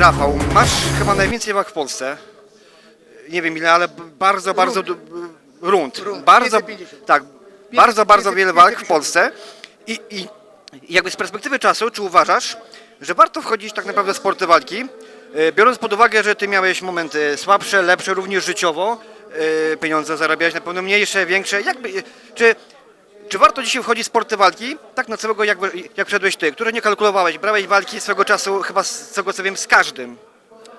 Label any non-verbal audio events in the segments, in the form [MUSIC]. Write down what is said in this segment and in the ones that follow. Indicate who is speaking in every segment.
Speaker 1: Rafał, masz chyba najwięcej walk w Polsce. Nie wiem ile, ale bardzo, bardzo rund.
Speaker 2: Rund,
Speaker 1: Bardzo,
Speaker 2: 550.
Speaker 1: tak, bardzo, bardzo
Speaker 2: 500,
Speaker 1: wiele walk w
Speaker 2: 550.
Speaker 1: Polsce. I, I jakby z perspektywy czasu, czy uważasz, że warto wchodzić tak naprawdę w sporty walki, e, biorąc pod uwagę, że ty miałeś momenty słabsze, lepsze, również życiowo, e, pieniądze zarabiałeś na pewno mniejsze, większe. Jakby, czy, czy warto dzisiaj wchodzić w sporty walki, tak na całego jak, jak wszedłeś ty, który nie kalkulowałeś, brałeś walki swego czasu chyba z tego co wiem z każdym.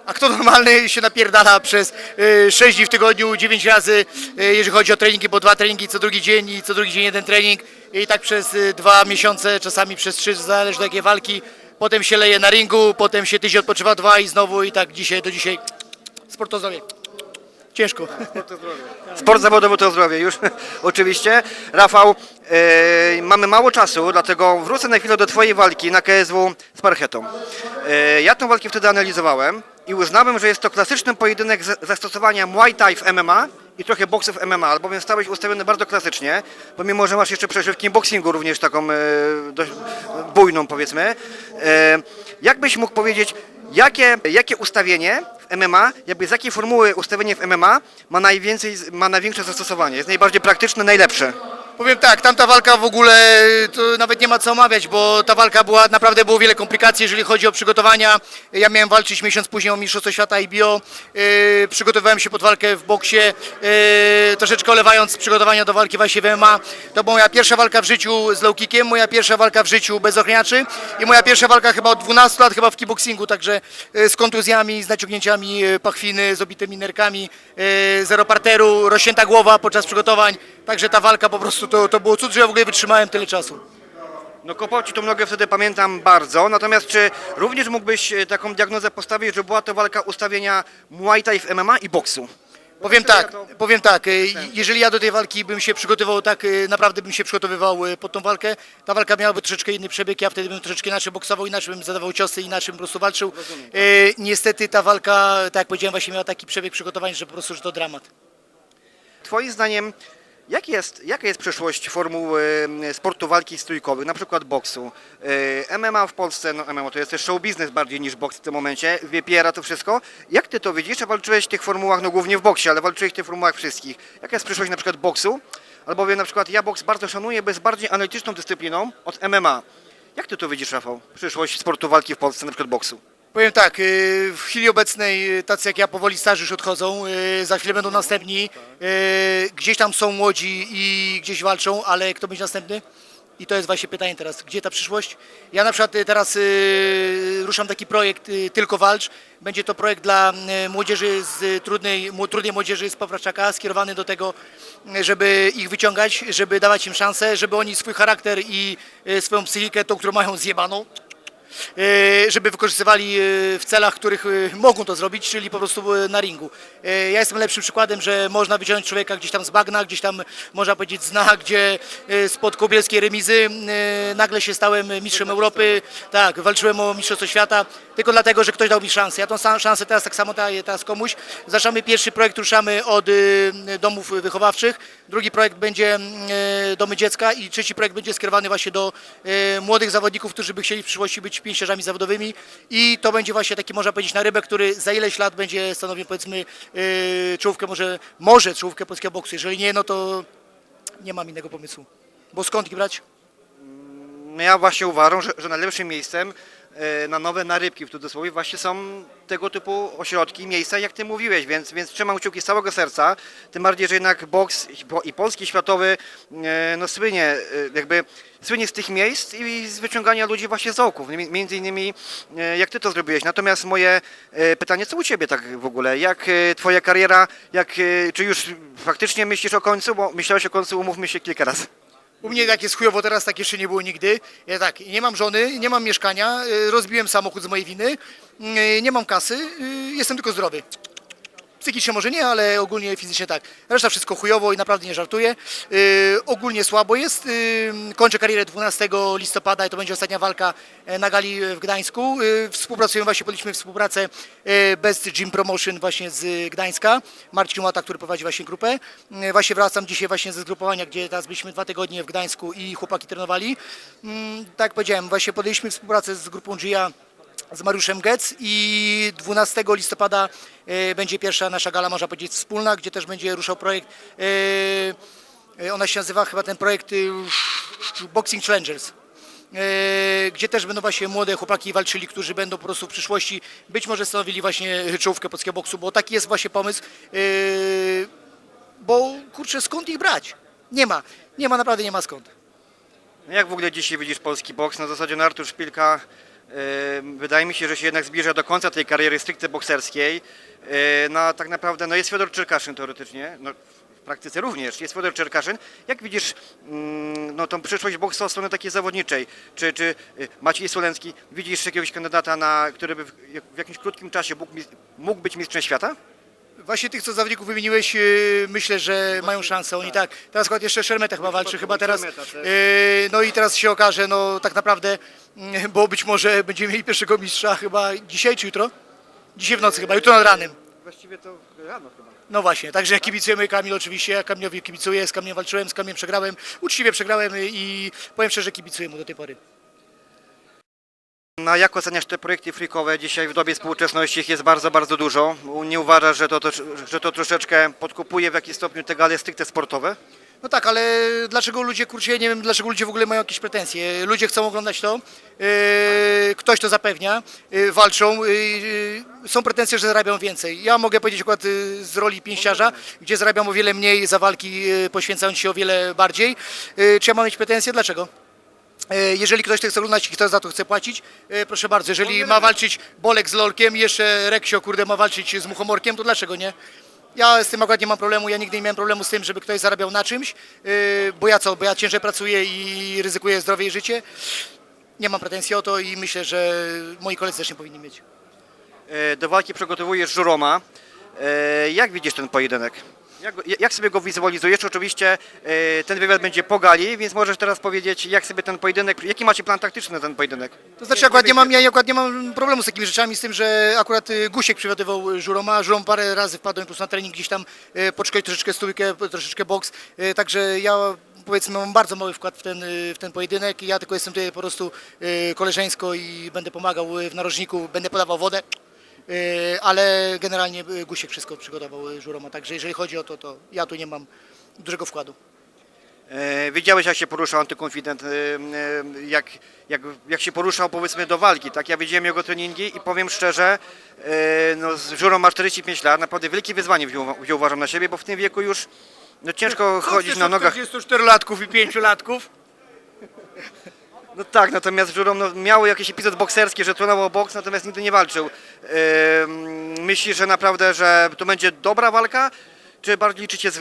Speaker 2: A kto normalny się napierdala przez y, 6 dni w tygodniu, 9 razy, y, jeżeli chodzi o treningi, bo dwa treningi co drugi dzień i co drugi dzień jeden trening i tak przez y, dwa miesiące, czasami przez trzy, zależy do jakiej walki. Potem się leje na ringu, potem się tydzień odpoczywa dwa i znowu i tak dzisiaj do dzisiaj sport to zdrowie. Ciężko.
Speaker 1: Sport zawodowy to zdrowie, już [LAUGHS] oczywiście. Rafał, e, mamy mało czasu, dlatego wrócę na chwilę do Twojej walki na KSW z Parchetą. E, ja tę walkę wtedy analizowałem i uznałem, że jest to klasyczny pojedynek zastosowania Muay Thai w MMA i trochę boksu w MMA, albowiem stałeś ustawiony bardzo klasycznie, pomimo, że masz jeszcze przeżywki boxingu również taką e, dość bujną powiedzmy. E, jak byś mógł powiedzieć, Jakie, jakie ustawienie w MMA, jakby z jakiej formuły ustawienie w MMA ma najwięcej, ma największe zastosowanie, jest najbardziej praktyczne, najlepsze?
Speaker 2: Powiem tak, tamta walka w ogóle to nawet nie ma co omawiać, bo ta walka była, naprawdę było wiele komplikacji, jeżeli chodzi o przygotowania. Ja miałem walczyć miesiąc później o Mistrzostwo Świata IBO. Yy, przygotowywałem się pod walkę w boksie, yy, troszeczkę olewając przygotowania do walki właśnie w MMA. To była moja pierwsza walka w życiu z low kickiem, moja pierwsza walka w życiu bez ochraniaczy i moja pierwsza walka chyba od 12 lat chyba w kickboxingu, także yy, z kontuzjami, z naciągnięciami yy, pachwiny, z obitymi nerkami, zero parteru, rozcięta głowa podczas przygotowań. Także ta walka po prostu to, to było cud, że ja w ogóle wytrzymałem tyle czasu.
Speaker 1: No kopał Ci tą nogę wtedy pamiętam bardzo, natomiast czy również mógłbyś e, taką diagnozę postawić, że była to walka ustawienia Muay Thai w MMA i boksu?
Speaker 2: Powiem tak,
Speaker 1: to-
Speaker 2: powiem tak, y, jeżeli ja do tej walki bym się przygotował tak, y, naprawdę bym się przygotowywał y, pod tą walkę, ta walka miałaby troszeczkę inny przebieg, ja wtedy bym troszeczkę inaczej boksował, inaczej bym zadawał ciosy, inaczej bym po prostu walczył. Niestety ta walka, tak jak powiedziałem, właśnie miała taki przebieg przygotowań, że po prostu, że to dramat.
Speaker 1: Twoim zdaniem, jak jest, jaka jest przyszłość formuł e, sportu walki stójkowych, na przykład boksu? E, MMA w Polsce, no MMA to jest też show biznes bardziej niż boks w tym momencie, wypiera to wszystko. Jak ty to widzisz? Walczyłeś w tych formułach, no głównie w boksie, ale walczyłeś w tych formułach wszystkich. Jaka jest przyszłość na przykład boksu? Albowiem na przykład ja boks bardzo szanuję, bo jest bardziej analityczną dyscypliną od MMA. Jak ty to widzisz, Rafał? Przyszłość sportu walki w Polsce, na przykład boksu?
Speaker 2: Powiem tak, y, w chwili obecnej y, tacy jak ja powoli starzy już odchodzą, y, za chwilę będą następni, gdzieś tam są młodzi i gdzieś walczą, ale kto będzie następny? I to jest właśnie pytanie teraz, gdzie ta przyszłość? Ja na przykład teraz ruszam taki projekt Tylko Walcz. Będzie to projekt dla młodzieży z trudnej, trudnej młodzieży z Pawraczaka, skierowany do tego, żeby ich wyciągać, żeby dawać im szansę, żeby oni swój charakter i swoją psychikę, tą, którą mają zjebaną, żeby wykorzystywali e, w celach, których e, mogą to zrobić, czyli po prostu e, na ringu. E, Ja jestem lepszym przykładem, że można wyciągnąć człowieka gdzieś tam z bagna, gdzieś tam można powiedzieć z dna, gdzie e, spod kobielskiej remizy e, nagle się stałem mistrzem Europy, tak, walczyłem o mistrzostwo świata, tylko dlatego, że ktoś dał mi szansę. Ja tą szansę teraz tak samo daję teraz komuś. Zaczynamy pierwszy projekt, ruszamy od e, domów wychowawczych, drugi projekt będzie e, domy dziecka i trzeci projekt będzie skierowany właśnie do e, młodych zawodników, którzy by chcieli w przyszłości być pięściarzami zawodowymi i to będzie właśnie taki, można powiedzieć, na rybę, który za ileś lat będzie stanowił powiedzmy e, czołówkę, może, może czołówkę polskiego boksu. Jeżeli nie, no to nie mam innego pomysłu. Bo skąd ich brać?
Speaker 1: No Ja właśnie uważam, że, że najlepszym miejscem na nowe narybki w cudzysłowie właśnie są tego typu ośrodki, miejsca, jak ty mówiłeś, więc, więc trzymam kciuki z całego serca, tym bardziej, że jednak boks i po- i polski, światowy e, no słynie, e, jakby słynie z tych miejsc i z wyciągania ludzi właśnie z oków, Mi- między innymi e, jak ty to zrobiłeś. Natomiast moje e, pytanie, co u ciebie tak w ogóle, jak e, twoja kariera, jak, e, czy już faktycznie myślisz o końcu, bo myślałeś o końcu, umówmy się kilka razy.
Speaker 2: U mnie jak jest chujowo teraz, tak jeszcze nie było nigdy. Ja tak, nie mam żony, nie mam mieszkania, y, rozbiłem samochód z mojej winy, y, nie mam kasy, y, jestem tylko zdrowy. Psychicznie może nie, ale ogólnie fizycznie tak. Reszta wszystko chujowo i naprawdę nie żartuję. Yy, ogólnie słabo jest. Yy, kończę karierę 12 listopada i to będzie ostatnia walka e, na gali w Gdańsku. Yy, współpracujemy właśnie, podjęliśmy współpracę yy, Best Gym Promotion właśnie z Gdańska. Marcin Łata, który prowadzi właśnie grupę. Yy, właśnie wracam dzisiaj właśnie ze zgrupowania, gdzie teraz byliśmy dwa tygodnie w Gdańsku i chłopaki trenowali. Yy, tak jak powiedziałem, właśnie podjęliśmy współpracę z grupą GIA z Mariuszem Getz i 12 listopada e, będzie pierwsza nasza gala, można powiedzieć, wspólna, gdzie też będzie ruszał projekt, e, e, ona się nazywa chyba ten projekt Boxing Challengers. Gdzie też będą właśnie młode chłopaki walczyli, którzy będą po prostu w przyszłości być może stanowili właśnie czołówkę polskiego boksu, bo taki jest właśnie pomysł. Bo kurczę, skąd ich brać? Nie ma, nie ma, naprawdę nie ma skąd.
Speaker 1: No Jak w ogóle dzisiaj widzisz polski boks? Na zasadzie no Artur Szpilka wydaje mi się, że się jednak zbliża do końca tej kariery stricte bokserskiej. No tak naprawdę no jest Fiodor Czerkaszyn teoretycznie, no w praktyce również jest Fiodor Czerkaszyn. Jak widzisz mm, no, tą przyszłość boksu od strony takiej zawodniczej? Czy, czy e, Maciej Solencki, widzisz jakiegoś kandydata, na, który by w, w jakimś krótkim czasie mógł, mógł być mistrzem świata?
Speaker 2: Właśnie tych, co zawodników wymieniłeś, yy, myślę, że mają szansę. Oni tak. Teraz akurat jeszcze Szermeta chyba walczy, chyba teraz.
Speaker 1: Szermeta też.
Speaker 2: Yy, No i teraz się okaże, no tak naprawdę, mm, bo być może będziemy mieli pierwszego mistrza chyba dzisiaj czy jutro? Dzisiaj w nocy chyba, jutro nad ranem.
Speaker 1: Właściwie to rano chyba.
Speaker 2: No właśnie, także kibicujemy Kamil oczywiście, ja Kamilowi kibicuję, z Kamilem walczyłem, z Kamilem przegrałem, uczciwie przegrałem i powiem szczerze, kibicuję mu do tej pory.
Speaker 1: No, jak oceniasz te projekty freakowe? Dzisiaj w dobie współczesności ich jest bardzo, bardzo dużo. Nie uważasz, że to, to, że to troszeczkę podkupuje w jakiś stopniu te gale stricte sportowe?
Speaker 2: No tak, ale dlaczego ludzie, kurczę, nie wiem, dlaczego ludzie w ogóle mają jakieś pretensje. Ludzie chcą oglądać to, yy, ktoś to zapewnia, yy, walczą, yy, są pretensje, że zarabią więcej. Ja mogę powiedzieć akurat yy, z roli pięściarza, gdzie zarabiam o wiele mniej za walki, yy, poświęcając się o wiele bardziej. Yy, czy ja mam mieć pretensje? Dlaczego? E, Jeżeli ktoś to chce oglądać i kto za to chce płacić, e, proszę bardzo, jeżeli ma walczyć Bolek z Lolkiem jeszcze Reksio, kurde, ma walczyć z Muchomorkiem, to dlaczego nie? Ja z tym akurat nie mam problemu, ja nigdy nie miałem problemu z tym, żeby ktoś zarabiał na czymś, e, bo ja co, bo ja ciężej pracuję i ryzykuję zdrowie i życie. Nie mam pretensji o to i myślę, że moi koledzy też nie powinni mieć.
Speaker 1: Do walki przygotowujesz Żuroma. Jak widzisz ten pojedynek? Jak, jak sobie go wizualizujesz? Oczywiście e, ten wywiad będzie po gali, więc możesz teraz powiedzieć, jak sobie ten pojedynek, jaki macie plan taktyczny na ten pojedynek?
Speaker 2: To znaczy akurat nie mam, ja akurat nie mam problemu z takimi rzeczami, z tym, że akurat y, Gusiek przywiadywał Żuroma, Żurom parę razy wpadłem plus na trening gdzieś tam y, poczekać troszeczkę stójkę, troszeczkę boks, y, także ja powiedzmy mam bardzo mały wkład w ten, y, w ten pojedynek i ja tylko jestem tutaj po prostu y, koleżeńsko i będę pomagał y, w narożniku, będę podawał wodę, y, ale generalnie y, Gusiek wszystko przygotował y, Żuroma, także jeżeli chodzi o to, to ja tu nie mam dużego wkładu.
Speaker 1: E, Widziałeś, jak się poruszał antykonfident, e, e, jak, jak, jak się poruszał powiedzmy do walki, tak? Ja widziałem jego treningi i powiem szczerze, e, no, z Żurą ma 45 lat, naprawdę wielkie wyzwanie wziął, wziął uważam na siebie, bo w tym wieku już no, ciężko chodzić na nogach.
Speaker 2: 44-latków i 5-latków.
Speaker 1: No tak, natomiast Żurą no, miał jakiś epizod bokserski, że trenował boks, natomiast nigdy nie walczył. E, Myślisz, że naprawdę, że to będzie dobra walka, czy bardziej liczycie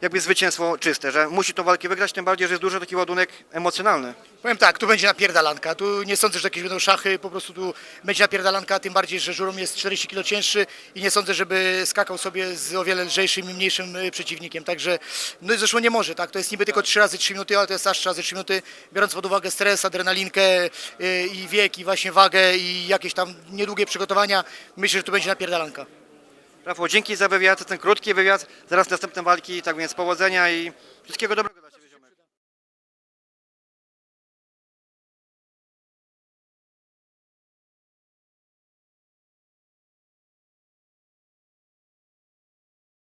Speaker 1: jakby zwycięstwo czyste, że musi tą walkę wygrać, tym bardziej, że jest duży taki ładunek emocjonalny.
Speaker 2: Powiem tak, tu będzie napierdalanka. Tu nie sądzę, że jakieś będą szachy, po prostu tu będzie napierdalanka, tym bardziej, że Żurom jest 40 kg cięższy i nie sądzę, żeby skakał sobie z o wiele lżejszym i mniejszym y, przeciwnikiem. Także no i zresztą nie może, tak? To jest niby tylko 3 razy 3 minuty, ale to jest aż 3 razy 3 minuty, biorąc pod uwagę stres, adrenalinkę y, i wiek, i właśnie wagę i jakieś tam niedługie przygotowania. Myślę, że tu będzie napierdalanka.
Speaker 1: Rafał, dzięki za wywiad, ten krótki wywiad, zaraz następne walki, tak więc powodzenia i wszystkiego dobrego.